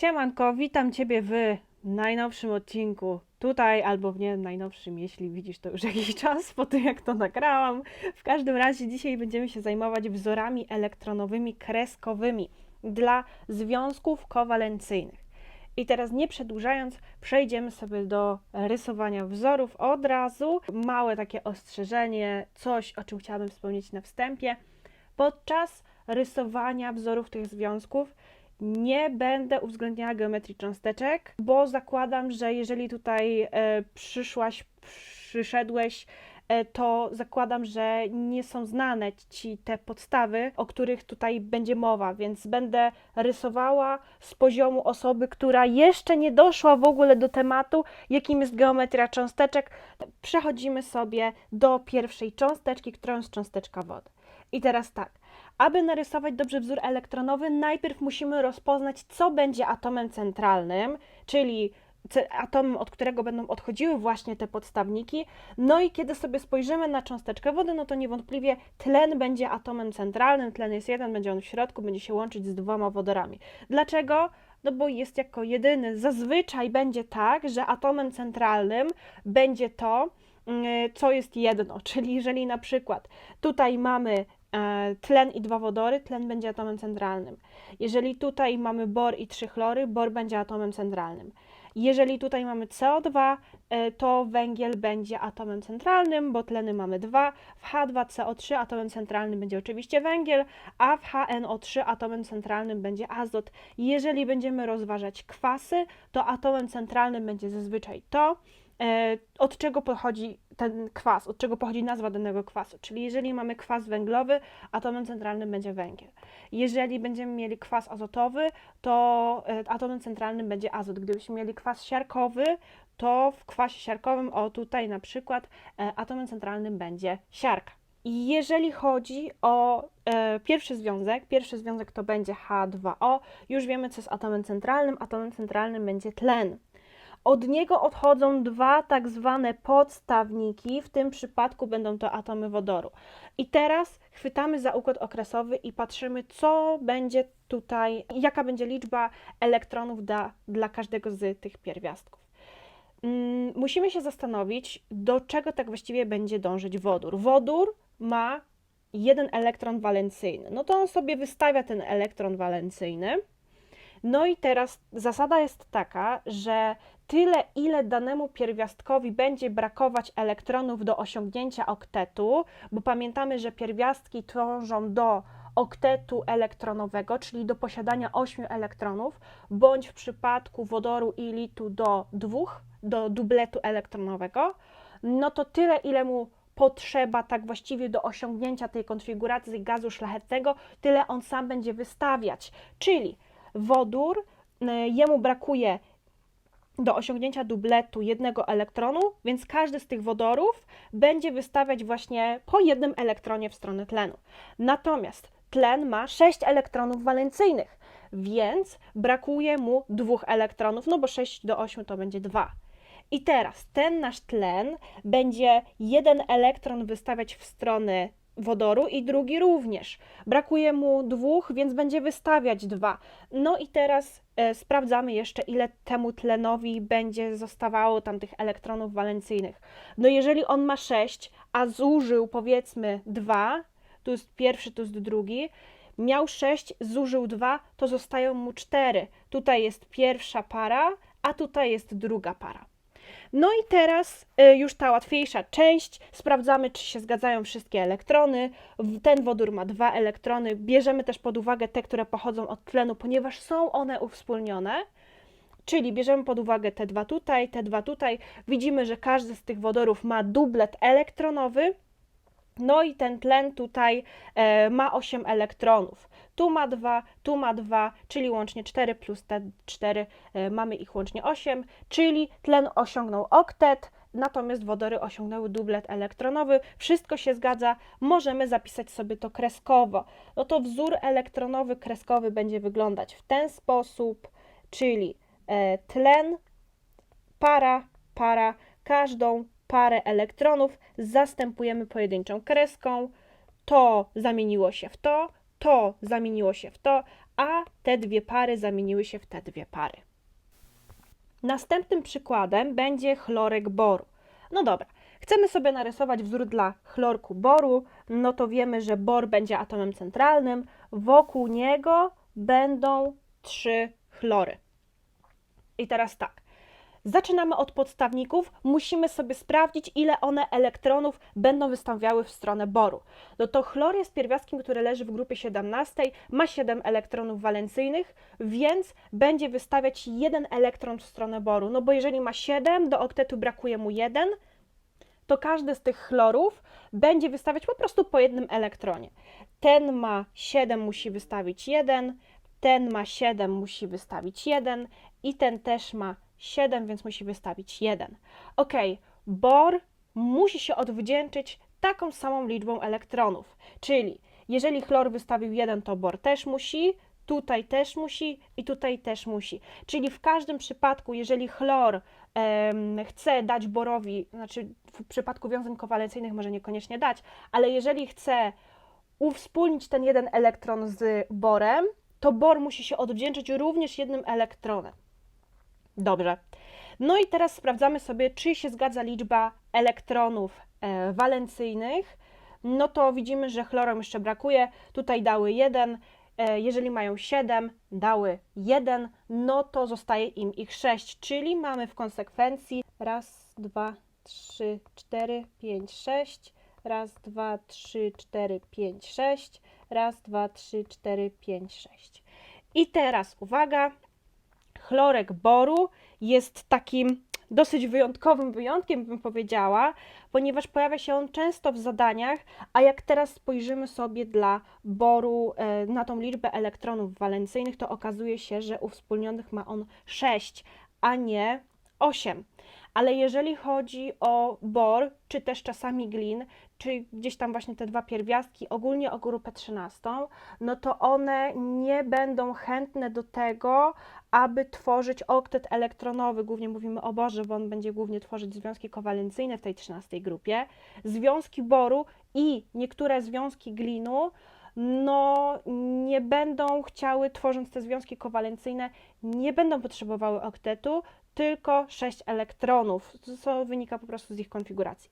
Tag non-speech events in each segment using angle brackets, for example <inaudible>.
Siemanko, witam Ciebie w najnowszym odcinku. Tutaj albo w nie najnowszym, jeśli widzisz to już <laughs> jakiś czas po tym, jak to nagrałam. W każdym razie dzisiaj będziemy się zajmować wzorami elektronowymi kreskowymi dla związków kowalencyjnych. I teraz nie przedłużając, przejdziemy sobie do rysowania wzorów od razu. Małe takie ostrzeżenie, coś o czym chciałabym wspomnieć na wstępie. Podczas rysowania wzorów tych związków nie będę uwzględniała geometrii cząsteczek, bo zakładam, że jeżeli tutaj e, przyszłaś, przyszedłeś, e, to zakładam, że nie są znane ci te podstawy, o których tutaj będzie mowa, więc będę rysowała z poziomu osoby, która jeszcze nie doszła w ogóle do tematu, jakim jest geometria cząsteczek. Przechodzimy sobie do pierwszej cząsteczki, którą jest cząsteczka wody. I teraz tak. Aby narysować dobrze wzór elektronowy, najpierw musimy rozpoznać, co będzie atomem centralnym, czyli atomem, od którego będą odchodziły właśnie te podstawniki. No i kiedy sobie spojrzymy na cząsteczkę wody, no to niewątpliwie tlen będzie atomem centralnym, tlen jest jeden, będzie on w środku, będzie się łączyć z dwoma wodorami. Dlaczego? No bo jest jako jedyny. Zazwyczaj będzie tak, że atomem centralnym będzie to, mm, co jest jedno, czyli jeżeli na przykład tutaj mamy tlen i dwa wodory, tlen będzie atomem centralnym. Jeżeli tutaj mamy bor i trzy chlory, bor będzie atomem centralnym. Jeżeli tutaj mamy CO2, e, to węgiel będzie atomem centralnym, bo tleny mamy dwa. W H2CO3 atomem centralnym będzie oczywiście węgiel, a w HNO3 atomem centralnym będzie azot. Jeżeli będziemy rozważać kwasy, to atomem centralnym będzie zazwyczaj to, e, od czego pochodzi ten kwas, od czego pochodzi nazwa danego kwasu. Czyli jeżeli mamy kwas węglowy, atomem centralnym będzie węgiel. Jeżeli będziemy mieli kwas azotowy, to e, atomem centralnym będzie azot. Gdybyśmy mieli kwas siarkowy, to w kwasie siarkowym, o tutaj na przykład, e, atomem centralnym będzie siarka. Jeżeli chodzi o e, pierwszy związek, pierwszy związek to będzie H2O. Już wiemy, co jest atomem centralnym. Atomem centralnym będzie tlen. Od niego odchodzą dwa tak zwane podstawniki, w tym przypadku będą to atomy wodoru. I teraz chwytamy za układ okresowy i patrzymy, co będzie tutaj, jaka będzie liczba elektronów da, dla każdego z tych pierwiastków. Mm, Musimy się zastanowić, do czego tak właściwie będzie dążyć wodór. Wodór ma jeden elektron walencyjny. No to on sobie wystawia ten elektron walencyjny. No i teraz zasada jest taka, że tyle, ile danemu pierwiastkowi będzie brakować elektronów do osiągnięcia oktetu, bo pamiętamy, że pierwiastki dążą do oktetu elektronowego, czyli do posiadania 8 elektronów, bądź w przypadku wodoru i litu do dwóch, do dubletu elektronowego, no to tyle, ile mu potrzeba tak właściwie do osiągnięcia tej konfiguracji gazu szlachetnego, tyle on sam będzie wystawiać. Czyli wodór, y, jemu brakuje do osiągnięcia dubletu jednego elektronu, więc każdy z tych wodorów będzie wystawiać właśnie po jednym elektronie w stronę tlenu. Natomiast tlen ma 6 elektronów walencyjnych, więc brakuje mu dwóch elektronów, no bo 6 do 8 to będzie 2. I teraz ten nasz tlen będzie jeden elektron wystawiać w stronę wodoru i drugi również. Brakuje mu dwóch, więc będzie wystawiać dwa. No i teraz sprawdzamy jeszcze, ile temu tlenowi będzie zostawało tam tych elektronów walencyjnych. No jeżeli on ma 6, a zużył powiedzmy dwa, tu jest pierwszy, tu jest drugi, miał 6, zużył 2, to zostają mu 4. Tutaj jest pierwsza para, a tutaj jest druga para. No i teraz y, już ta łatwiejsza część. Sprawdzamy, czy się zgadzają wszystkie elektrony. Ten wodór ma dwa elektrony. Bierzemy też pod uwagę te, które pochodzą od tlenu, ponieważ są one uwspólnione. Czyli bierzemy pod uwagę te dwa tutaj, te dwa tutaj. Widzimy, że każdy z tych wodorów ma dublet elektronowy. No i ten tlen tutaj e, ma 8 elektronów. Tu ma 2, tu ma 2, czyli łącznie 4 plus te 4 e, mamy ich łącznie 8, czyli tlen osiągnął oktet, natomiast wodory osiągnęły dublet elektronowy. Wszystko się zgadza, możemy zapisać sobie to kreskowo. No to wzór elektronowy kreskowy będzie wyglądać w ten sposób, czyli e, tlen, para, para, każdą parę elektronów zastępujemy pojedynczą kreską. To zamieniło się w to, to zamieniło się w to, a te dwie pary zamieniły się w te dwie pary. Następnym przykładem będzie chlorek boru. No dobra, chcemy sobie narysować wzór dla chlorku boru, no to wiemy, że bor będzie atomem centralnym, wokół niego będą trzy chlory. I teraz tak. Zaczynamy od podstawników. Musimy sobie sprawdzić, ile one elektronów będą wystawiały w stronę boru. No to chlor jest pierwiastkiem, który leży w grupie 17, ma 7 elektronów walencyjnych, więc będzie wystawiać jeden elektron w stronę boru. No bo jeżeli ma 7, do oktetu brakuje mu 1, to każdy z tych chlorów będzie wystawiać po prostu po jednym elektronie. Ten ma 7, musi wystawić 1, ten ma 7, musi wystawić 1 i ten też ma 7, więc musi wystawić 1. Ok, bor musi się odwdzięczyć taką samą liczbą elektronów, czyli jeżeli chlor wystawił 1, to bor też musi, tutaj też musi i tutaj też musi. Czyli w każdym przypadku, jeżeli chlor chce dać borowi, znaczy w przypadku wiązań kowalencyjnych może niekoniecznie dać, ale jeżeli chce uwspólnić ten jeden elektron z borem, to bor musi się odwdzięczyć również jednym elektronem. Dobrze. No i teraz sprawdzamy sobie, czy się zgadza liczba elektronów e, walencyjnych. No to widzimy, że chlorom jeszcze brakuje. Tutaj dały 1. E, jeżeli mają 7, dały 1, no to zostaje im ich 6, czyli mamy w konsekwencji raz, dwa, trzy, cztery, pięć, sześć. Raz, dwa, trzy, cztery, pięć, sześć. Raz, dwa, trzy, cztery, pięć, sześć. I teraz uwaga, chlorek boru jest takim dosyć wyjątkowym wyjątkiem, bym powiedziała, ponieważ pojawia się on często w zadaniach, a jak teraz spojrzymy sobie dla boru e, na tą liczbę elektronów walencyjnych, to okazuje się, że u wspólnionych ma on 6, a nie 8. Ale jeżeli chodzi o bor, czy też czasami glin, czy gdzieś tam właśnie te dwa pierwiastki, ogólnie o grupę 13, no to one nie będą chętne do tego, aby tworzyć oktet elektronowy. Głównie mówimy o borze, bo on będzie głównie tworzyć związki kowalencyjne w tej 13 grupie. Związki boru i niektóre związki glinu no nie będą chciały, tworząc te związki kowalencyjne, nie będą potrzebowały oktetu, tylko 6 elektronów, co wynika po prostu z ich konfiguracji.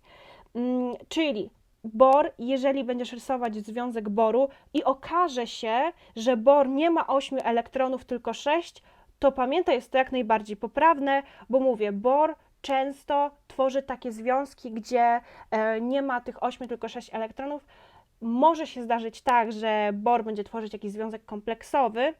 Mm, Czyli bor, jeżeli będziesz rysować związek boru i okaże się, że bor nie ma 8 elektronów, tylko 6, to pamiętaj, jest to jak najbardziej poprawne, bo mówię, bor często tworzy takie związki, gdzie e, nie ma tych 8, tylko 6 elektronów. Może się zdarzyć tak, że bor będzie tworzyć jakiś związek kompleksowy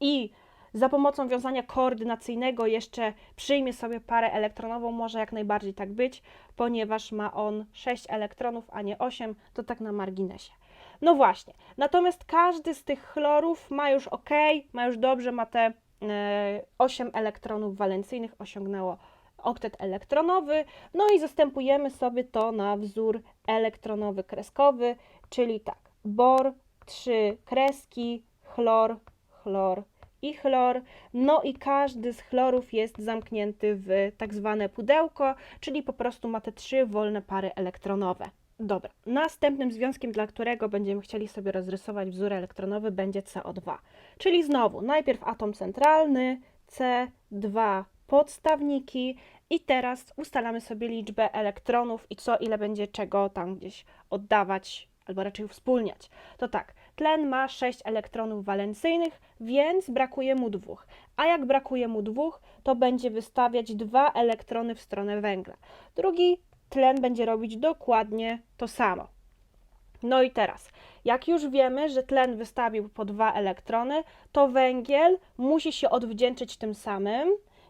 i za pomocą wiązania koordynacyjnego jeszcze przyjmie sobie parę elektronową, może jak najbardziej tak być, ponieważ ma on 6 elektronów, a nie 8, to tak na marginesie. No właśnie, natomiast każdy z tych chlorów ma już ok, ma już dobrze, ma te e, 8 elektronów walencyjnych, osiągnęło oktet elektronowy, no i zastępujemy sobie to na wzór elektronowy kreskowy, czyli tak, bor, trzy kreski, chlor, chlor, i chlor. No i każdy z chlorów jest zamknięty w tak zwane pudełko, czyli po prostu ma te trzy wolne pary elektronowe. Dobra, następnym związkiem, dla którego będziemy chcieli sobie rozrysować wzór elektronowy, będzie CO2. Czyli znowu, najpierw atom centralny, C2 podstawniki i teraz ustalamy sobie liczbę elektronów i co ile będzie czego tam gdzieś oddawać albo raczej wspólniać. To tak, tlen ma 6 elektronów walencyjnych, więc brakuje mu dwóch. A jak brakuje mu dwóch, to będzie wystawiać dwa elektrony w stronę węgla. Drugi tlen będzie robić dokładnie to samo. No i teraz, jak już wiemy, że tlen wystawił po dwa elektrony, to węgiel musi się odwdzięczyć tym samym,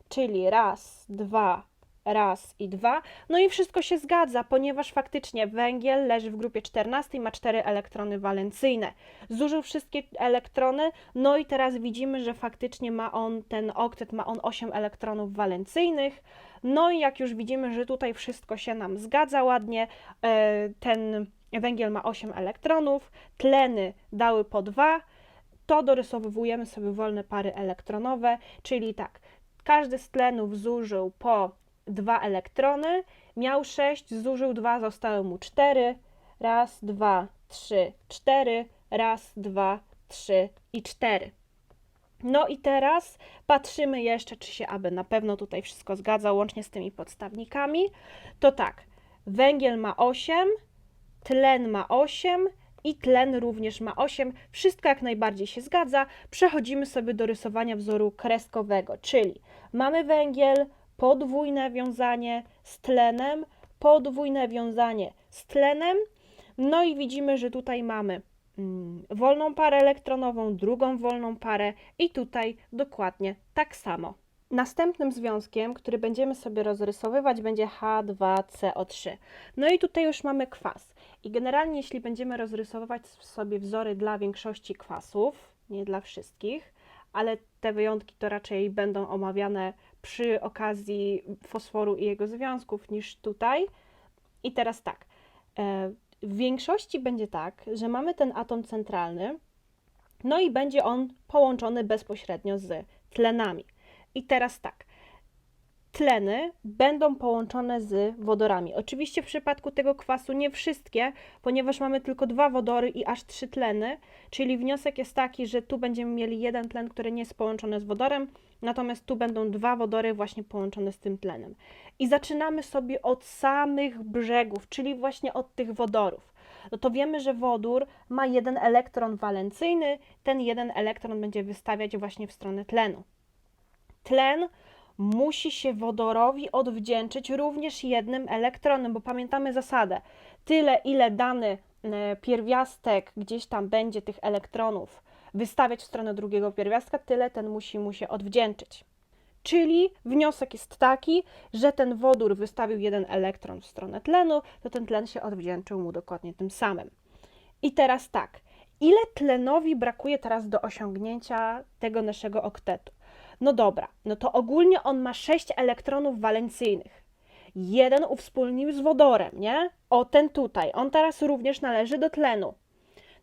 czyli raz, dwa, raz i dwa. No i wszystko się zgadza, ponieważ faktycznie węgiel leży w grupie 14 i ma 4 elektrony walencyjne. Zużył wszystkie elektrony, no i teraz widzimy, że faktycznie ma on, ten oktet ma on 8 elektronów walencyjnych. No i jak już widzimy, że tutaj wszystko się nam zgadza ładnie, e, ten węgiel ma 8 elektronów, tleny dały po 2, to dorysowujemy sobie wolne pary elektronowe, czyli tak, każdy z tlenów zużył po dwa elektrony, miał 6, zużył 2, zostały mu 4. Raz, dwa, trzy, cztery. Raz, dwa, 3 i 4. No i teraz patrzymy jeszcze, czy się aby na pewno tutaj wszystko zgadza, łącznie z tymi podstawnikami. To tak, węgiel ma 8, tlen ma 8 i tlen również ma 8. Wszystko jak najbardziej się zgadza. Przechodzimy sobie do rysowania wzoru kreskowego, czyli mamy węgiel, podwójne wiązanie z tlenem, podwójne wiązanie z tlenem. No i widzimy, że tutaj mamy wolną parę elektronową, drugą wolną parę i tutaj dokładnie tak samo. Następnym związkiem, który będziemy sobie rozrysowywać, będzie H2CO3. No i tutaj już mamy kwas. I generalnie, jeśli będziemy rozrysowywać sobie wzory dla większości kwasów, nie dla wszystkich, ale te wyjątki to raczej będą omawiane przy okazji fosforu i jego związków niż tutaj. I teraz tak. W większości będzie tak, że mamy ten atom centralny, no i będzie on połączony bezpośrednio z tlenami. I teraz tak. Tleny będą połączone z wodorami. Oczywiście w przypadku tego kwasu nie wszystkie, ponieważ mamy tylko dwa wodory i aż trzy tleny, czyli wniosek jest taki, że tu będziemy mieli jeden tlen, który nie jest połączony z wodorem, natomiast tu będą dwa wodory właśnie połączone z tym tlenem. I zaczynamy sobie od samych brzegów, czyli właśnie od tych wodorów. No to wiemy, że wodór ma jeden elektron walencyjny, ten jeden elektron będzie wystawiać właśnie w stronę tlenu. Tlen musi się wodorowi odwdzięczyć również jednym elektronem, bo pamiętamy zasadę. Tyle, ile dany e, pierwiastek gdzieś tam będzie tych elektronów wystawiać w stronę drugiego pierwiastka, tyle ten musi mu się odwdzięczyć. Czyli wniosek jest taki, że ten wodór wystawił jeden elektron w stronę tlenu, to ten tlen się odwdzięczył mu dokładnie tym samym. I teraz tak, ile tlenowi brakuje teraz do osiągnięcia tego naszego oktetu? No dobra, no to ogólnie on ma 6 elektronów walencyjnych. Jeden uwspólnił z wodorem, nie? O, ten tutaj. On teraz również należy do tlenu.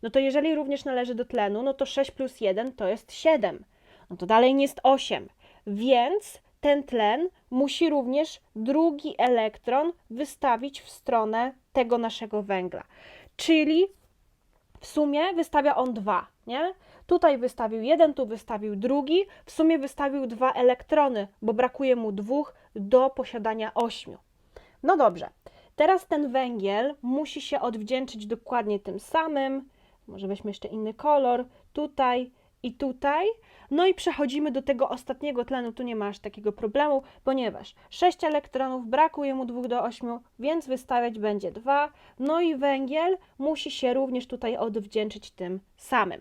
No to jeżeli również należy do tlenu, no to 6 plus 1 to jest 7. No to dalej nie jest 8. Więc ten tlen musi również drugi elektron wystawić w stronę tego naszego węgla. Czyli w sumie wystawia on dwa, nie? Tutaj wystawił jeden, tu wystawił drugi, w sumie wystawił dwa elektrony, bo brakuje mu dwóch do posiadania ośmiu. No dobrze, teraz ten węgiel musi się odwdzięczyć dokładnie tym samym. Może weźmy jeszcze inny kolor, tutaj i tutaj. No i przechodzimy do tego ostatniego tlenu, tu nie ma aż takiego problemu, ponieważ 6 elektronów, brakuje mu 2 do 8, więc wystawiać będzie 2. No i węgiel musi się również tutaj odwdzięczyć tym samym.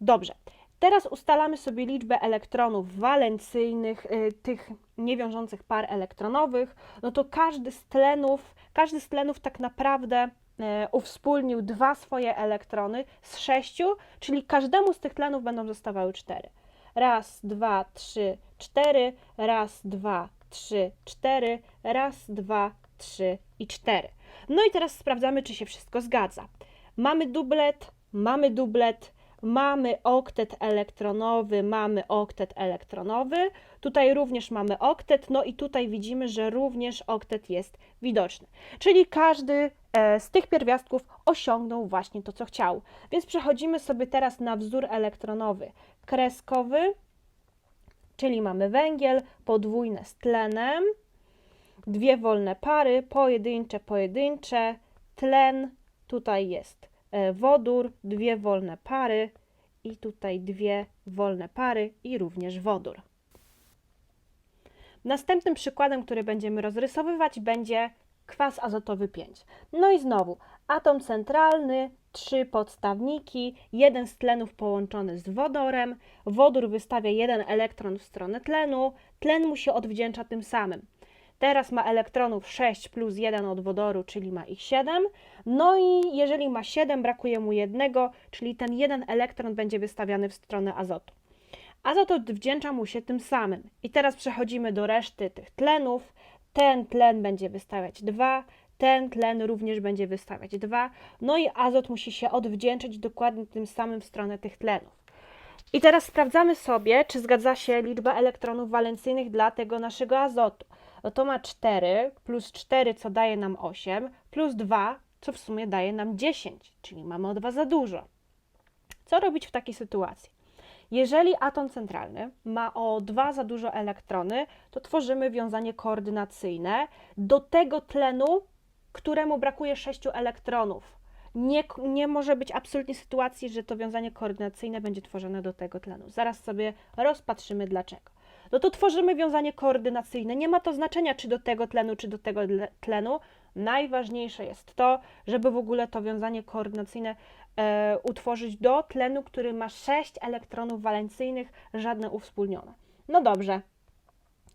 Dobrze, teraz ustalamy sobie liczbę elektronów walencyjnych, y, tych niewiążących par elektronowych. No to każdy z tlenów, każdy z tlenów tak naprawdę e, uwspólnił dwa swoje elektrony z sześciu, czyli każdemu z tych tlenów będą zostawały cztery. Raz, dwa, trzy, cztery, raz, dwa, trzy, cztery, raz, dwa, trzy i cztery. No i teraz sprawdzamy, czy się wszystko zgadza. Mamy dublet, mamy dublet, mamy oktet elektronowy, mamy oktet elektronowy. Tutaj również mamy oktet, no i tutaj widzimy, że również oktet jest widoczny. Czyli każdy e, z tych pierwiastków osiągnął właśnie to, co chciał. Więc przechodzimy sobie teraz na wzór elektronowy kreskowy, czyli mamy węgiel podwójne z tlenem, dwie wolne pary, pojedyncze, pojedyncze, tlen, tutaj jest wodór, dwie wolne pary i tutaj dwie wolne pary i również wodór. Następnym przykładem, który będziemy rozrysowywać, będzie kwas azotowy 5. No i znowu atom centralny, trzy podstawniki, jeden z tlenów połączony z wodorem, wodór wystawia jeden elektron w stronę tlenu, tlen mu się odwdzięcza tym samym. Teraz ma elektronów 6 plus 1 od wodoru, czyli ma ich 7. No i jeżeli ma 7, brakuje mu jednego, czyli ten jeden elektron będzie wystawiany w stronę azotu. Azot odwdzięcza mu się tym samym. I teraz przechodzimy do reszty tych tlenów. Ten tlen będzie wystawiać 2, ten tlen również będzie wystawiać 2. No i azot musi się odwdzięczyć dokładnie tym samym w stronę tych tlenów. I teraz sprawdzamy sobie, czy zgadza się liczba elektronów walencyjnych dla tego naszego azotu. No to ma 4 plus 4, co daje nam 8, plus 2, co w sumie daje nam 10, czyli mamy o 2 za dużo. Co robić w takiej sytuacji? Jeżeli atom centralny ma o dwa za dużo elektrony, to tworzymy wiązanie koordynacyjne do tego tlenu, któremu brakuje sześciu elektronów. Nie, nie może być absolutnie sytuacji, że to wiązanie koordynacyjne będzie tworzone do tego tlenu. Zaraz sobie rozpatrzymy dlaczego. No to tworzymy wiązanie koordynacyjne. Nie ma to znaczenia, czy do tego tlenu, czy do tego tle- tlenu. Najważniejsze jest to, żeby w ogóle to wiązanie koordynacyjne e, utworzyć do tlenu, który ma 6 elektronów walencyjnych, żadne uwspólnione. No dobrze,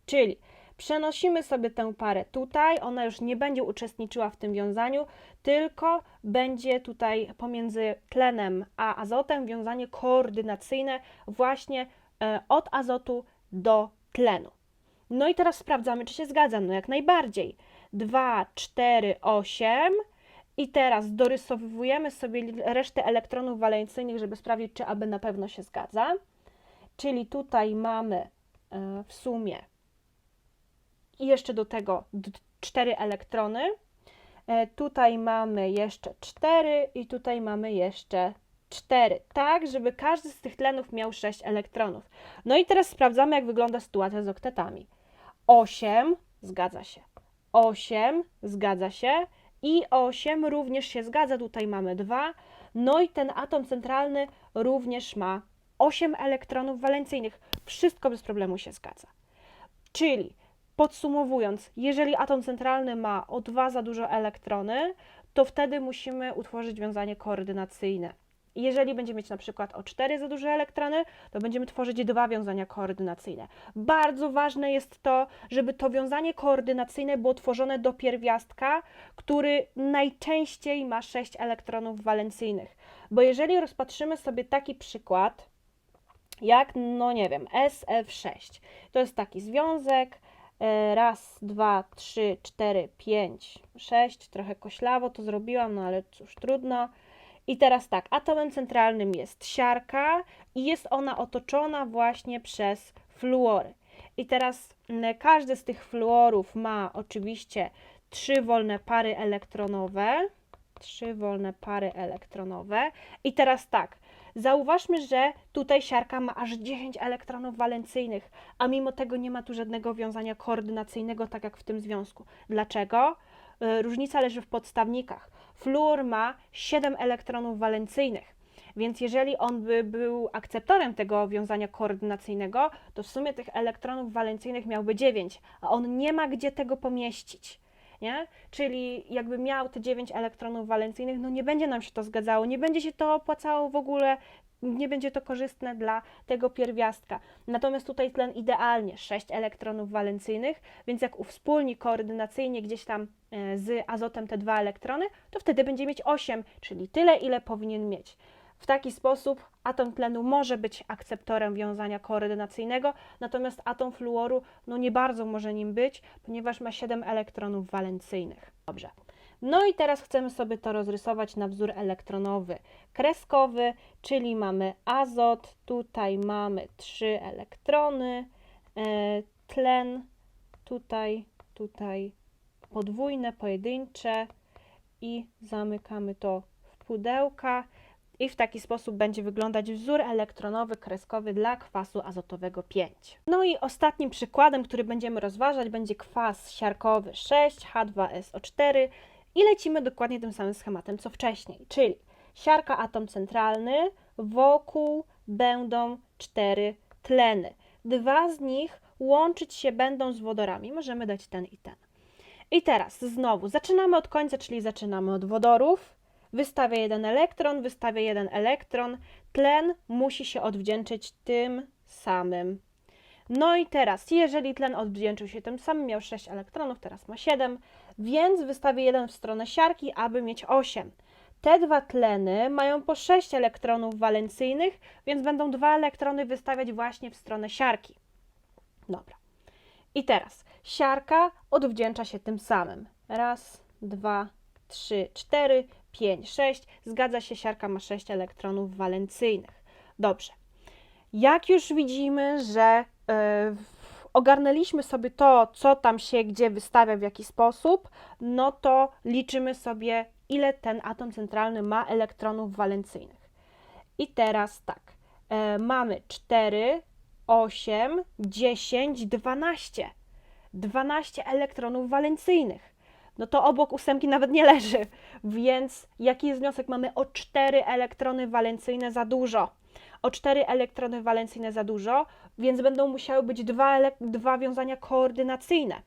czyli przenosimy sobie tę parę tutaj, ona już nie będzie uczestniczyła w tym wiązaniu, tylko będzie tutaj pomiędzy tlenem a azotem wiązanie koordynacyjne właśnie e, od azotu do tlenu. No i teraz sprawdzamy, czy się zgadza. No jak najbardziej. 2, 4, 8. I teraz dorysowujemy sobie resztę elektronów walencyjnych, żeby sprawdzić, czy aby na pewno się zgadza. Czyli tutaj mamy e, w sumie jeszcze do tego 4 elektrony. E, Tutaj mamy jeszcze 4 i tutaj mamy jeszcze 4, tak, żeby każdy z tych tlenów miał 6 elektronów. No i teraz sprawdzamy, jak wygląda sytuacja z oktetami. 8 zgadza się, 8 zgadza się i 8 również się zgadza, tutaj mamy 2. No i ten atom centralny również ma 8 elektronów walencyjnych. Wszystko bez problemu się zgadza. Czyli podsumowując, jeżeli atom centralny ma o dwa za dużo elektrony, to wtedy musimy utworzyć wiązanie koordynacyjne. Jeżeli będziemy mieć na przykład o 4 za duże elektrony, to będziemy tworzyć dwa wiązania koordynacyjne. Bardzo ważne jest to, żeby to wiązanie koordynacyjne było tworzone do pierwiastka, który najczęściej ma 6 elektronów walencyjnych. Bo jeżeli rozpatrzymy sobie taki przykład, jak, no nie wiem, SF6, to jest taki związek, e, raz, dwa, trzy, cztery, pięć, sześć, trochę koślawo to zrobiłam, no ale cóż, trudno. I teraz tak, atomem centralnym jest siarka i jest ona otoczona właśnie przez fluory. I teraz mm, każdy z tych fluorów ma oczywiście trzy wolne pary elektronowe. Trzy wolne pary elektronowe. I teraz tak, zauważmy, że tutaj siarka ma aż 10 elektronów walencyjnych, a mimo tego nie ma tu żadnego wiązania koordynacyjnego, tak jak w tym związku. Dlaczego? Y, Różnica leży w podstawnikach. Fluor ma 7 elektronów walencyjnych, więc jeżeli on by był akceptorem tego wiązania koordynacyjnego, to w sumie tych elektronów walencyjnych miałby 9, a on nie ma gdzie tego pomieścić. Nie? Czyli jakby miał te 9 elektronów walencyjnych, no nie będzie nam się to zgadzało, nie będzie się to opłacało w ogóle, nie będzie to korzystne dla tego pierwiastka. Natomiast tutaj tlen idealnie 6 elektronów walencyjnych, więc jak uwspólni koordynacyjnie gdzieś tam e, z azotem te dwa elektrony, to wtedy będzie mieć 8, czyli tyle, ile powinien mieć. W taki sposób atom tlenu może być akceptorem wiązania koordynacyjnego, natomiast atom fluoru no nie bardzo może nim być, ponieważ ma 7 elektronów walencyjnych. Dobrze. No i teraz chcemy sobie to rozrysować na wzór elektronowy. Kreskowy, czyli mamy azot, tutaj mamy 3 elektrony, e, tlen, tutaj, tutaj podwójne, pojedyncze i zamykamy to w pudełka. I w taki sposób będzie wyglądać wzór elektronowy kreskowy dla kwasu azotowego 5. No i ostatnim przykładem, który będziemy rozważać, będzie kwas siarkowy 6H2SO4 i lecimy dokładnie tym samym schematem co wcześniej, czyli siarka atom centralny, wokół będą cztery tleny. Dwa z nich łączyć się będą z wodorami, możemy dać ten i ten. I teraz znowu zaczynamy od końca, czyli zaczynamy od wodorów. Wystawia jeden elektron, wystawia jeden elektron. Tlen musi się odwdzięczyć tym samym. No i teraz, jeżeli tlen odwdzięczył się tym samym, miał 6 elektronów, teraz ma 7, więc wystawię jeden w stronę siarki, aby mieć 8. Te dwa tleny mają po 6 elektronów walencyjnych, więc będą dwa elektrony wystawiać właśnie w stronę siarki. Dobra. I teraz siarka odwdzięcza się tym samym. Raz, dwa, trzy, cztery, pięć, sześć. Zgadza się, siarka ma 6 elektronów walencyjnych. Dobrze. Jak już widzimy, że e, ogarnęliśmy sobie to, co tam się gdzie wystawia, w jaki sposób, no to liczymy sobie, ile ten atom centralny ma elektronów walencyjnych. I teraz tak, e, mamy 4, 8, 10, 12. 12 elektronów walencyjnych. No to obok ósemki nawet nie leży. Więc jaki jest wniosek? Mamy o 4 elektrony walencyjne za dużo. O 4 elektrony walencyjne za dużo, więc będą musiały być dwa, dwa wiązania koordynacyjne.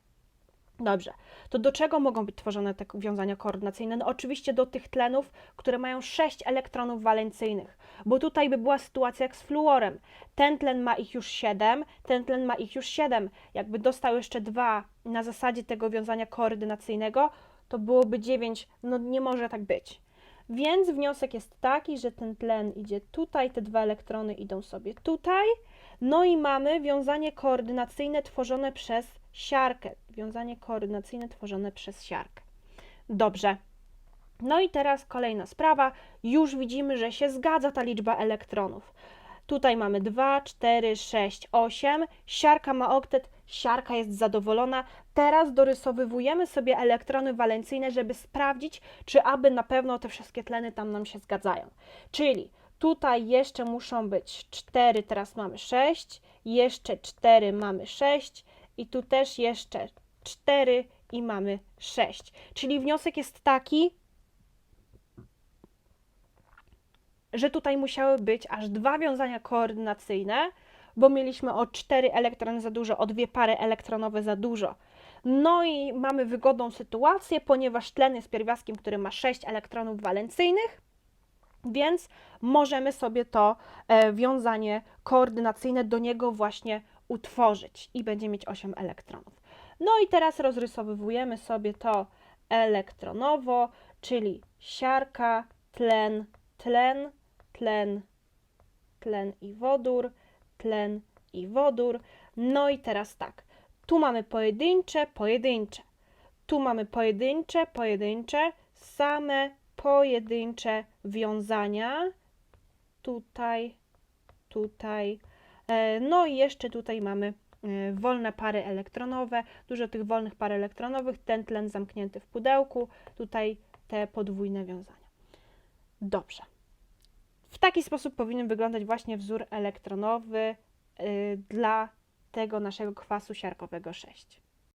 Dobrze, to do czego mogą być tworzone te wiązania koordynacyjne? No oczywiście do tych tlenów, które mają 6 elektronów walencyjnych, bo tutaj by była sytuacja jak z fluorem. Ten tlen ma ich już 7, ten tlen ma ich już 7. Jakby dostał jeszcze dwa na zasadzie tego wiązania koordynacyjnego, to byłoby 9. No nie może tak być. Więc wniosek jest taki, że ten tlen idzie tutaj, te dwa elektrony idą sobie tutaj, no i mamy wiązanie koordynacyjne tworzone przez siarkę. Wiązanie koordynacyjne tworzone przez siarkę. Dobrze. No i teraz kolejna sprawa. Już widzimy, że się zgadza ta liczba elektronów. Tutaj mamy 2, 4, 6, 8. Siarka ma oktet, siarka jest zadowolona. Teraz dorysowywujemy sobie elektrony walencyjne, żeby sprawdzić, czy aby na pewno te wszystkie tleny tam nam się zgadzają. Czyli tutaj jeszcze muszą być 4, teraz mamy 6, jeszcze 4 mamy 6 i tu też jeszcze 4 i mamy 6. Czyli wniosek jest taki, że tutaj musiały być aż dwa wiązania koordynacyjne, bo mieliśmy o 4 elektrony za dużo, o dwie pary elektronowe za dużo. No i mamy wygodną sytuację, ponieważ tlen jest pierwiastkiem, który ma 6 elektronów walencyjnych, więc możemy sobie to e, wiązanie koordynacyjne do niego właśnie utworzyć i będzie mieć 8 elektronów. No i teraz rozrysowywujemy sobie to elektronowo, czyli siarka, tlen, tlen, tlen, tlen i wodór, tlen i wodór. No i teraz tak, tu mamy pojedyncze, pojedyncze. Tu mamy pojedyncze, pojedyncze, same pojedyncze wiązania. Tutaj, tutaj. E, No i jeszcze tutaj mamy e, wolne pary elektronowe, dużo tych wolnych par elektronowych, ten tlen zamknięty w pudełku, tutaj te podwójne wiązania. Dobrze. W taki sposób powinien wyglądać właśnie wzór elektronowy y, dla tego naszego kwasu siarkowego 6.